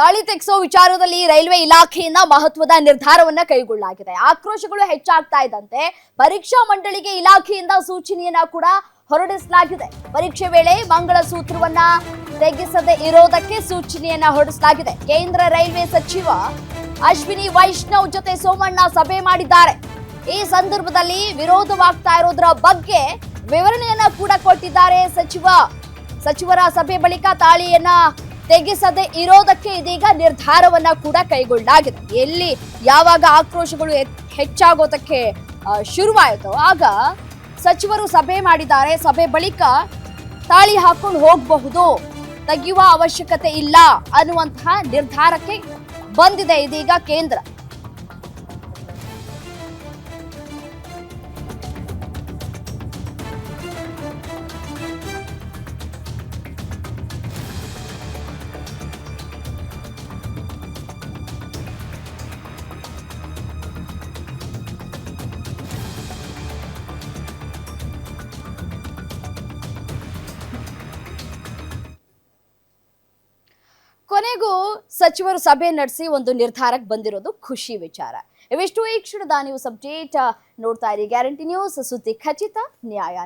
ತಾಳಿ ತೆಗೆಸೋ ವಿಚಾರದಲ್ಲಿ ರೈಲ್ವೆ ಇಲಾಖೆಯಿಂದ ಮಹತ್ವದ ನಿರ್ಧಾರವನ್ನ ಕೈಗೊಳ್ಳಲಾಗಿದೆ. ಆಕ್ರೋಶಗಳು ಹೆಚ್ಚಾಗ್ತಾ ಇದ್ದಂತೆ ಪರೀಕ್ಷಾ ಮಂಡಳಿಗೆ ಇಲಾಖೆಯಿಂದ ಸೂಚನೆಯನ್ನ ಕೂಡ ಹೊರಡಿಸಲಾಗಿದೆ. ಪರೀಕ್ಷೆ ವೇಳೆ ಮಂಗಳಸೂತ್ರವನ್ನ ತೆಗೆಸದೆ ಇರೋದಕ್ಕೆ ಸೂಚನೆಯನ್ನ ಹೊರಡಿಸಲಾಗಿದೆ. ಕೇಂದ್ರ ರೈಲ್ವೆ ಸಚಿವ ಅಶ್ವಿನಿ ವೈಷ್ಣವ್ ಜೊತೆ ಸೋಮಣ್ಣ ಸಭೆ ಮಾಡಿದ್ದಾರೆ. ಈ ಸಂದರ್ಭದಲ್ಲಿ ವಿರೋಧವಾಗ್ತಾ ಇರೋದ್ರ ಬಗ್ಗೆ ವಿವರಣೆಯನ್ನ ಕೂಡ ಕೊಟ್ಟಿದ್ದಾರೆ ಸಚಿವ. ಸಚಿವರ ಸಭೆ ಬಳಿಕ ತಾಳಿಯನ್ನ ತೆಗೆಸದೆ ಇರೋದಕ್ಕೆ ಇದೀಗ ನಿರ್ಧಾರವನ್ನ ಕೂಡ ಕೈಗೊಳ್ಳಲಾಗಿದೆ. ಎಲ್ಲಿ ಯಾವಾಗ ಆಕ್ರೋಶಗಳು ಹೆಚ್- ಹೆಚ್ಚಾಗೋದಕ್ಕೆ ಶುರುವಾಯಿತು ಆಗ ಸಚಿವರು ಸಭೆ ಮಾಡಿದ್ದಾರೆ. ಸಭೆ ಬಳಿಕ ತಾಳಿ ಹಾಕೊಂಡು ಹೋಗಬಹುದು. ತೆಗೆಯುವ ಅವಶ್ಯಕತೆ ಇಲ್ಲ ಅನ್ನುವಂತಹ ನಿರ್ಧಾರಕ್ಕೆ ಬಂದಿದೆ ಇದೀಗ ಕೇಂದ್ರ. ಸಚಿವರು ಸಭೆ ನಡೆಸಿ ಒಂದು ನಿರ್ಧಾರಕ್ಕೆ ಬಂದಿರೋದು ಖುಷಿ ವಿಚಾರ. ಇವಿಷ್ಟು ಈ ಕ್ಷಣದ ನ್ಯೂಸ್ ಅಪ್ಡೇಟ್ ನೋಡ್ತಾ ಇರಿ. ಗ್ಯಾರಂಟಿ ನ್ಯೂಸ್, ಸುದ್ದಿ ಖಚಿತ, ನ್ಯಾಯ